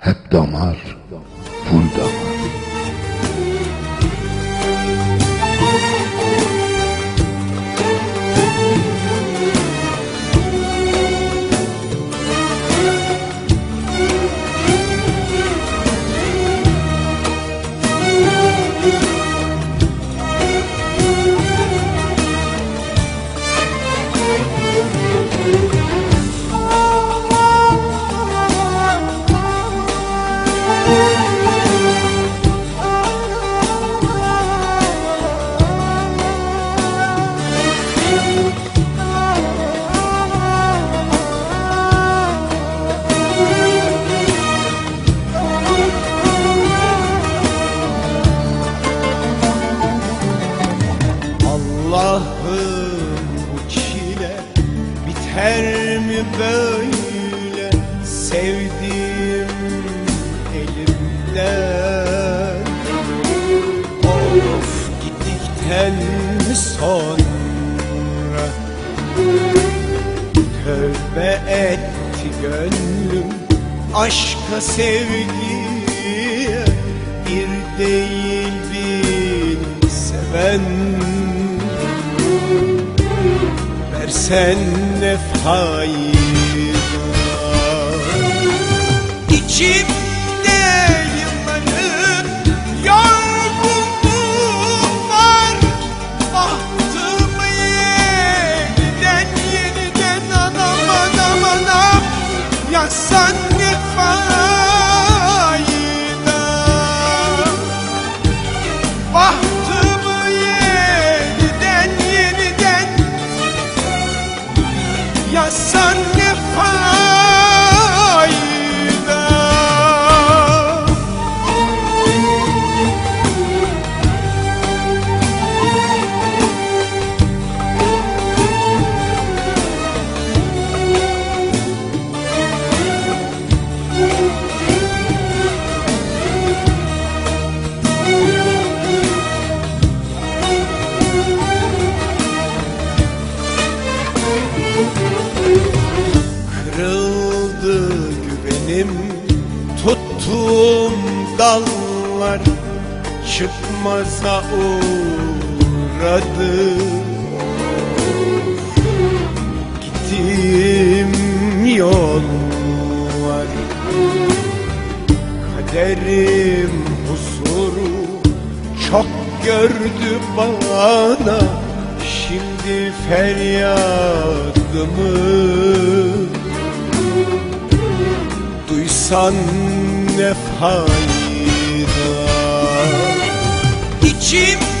Hep damar, full damar. Biter mi böyle sevdiğim elimden? Of gittikten sonra Tövbe etti gönlüm aşka sevgiye Bir değil bin seven Versen ne fayda? İçimde Yazsan ne fayda güvenim Tuttuğum dallar Çıkmaza uğradı. Gittiğim yollar Kaderim huzuru Çok gördü bana. Şimdi feryadımı Duysan ne fayda? İçimde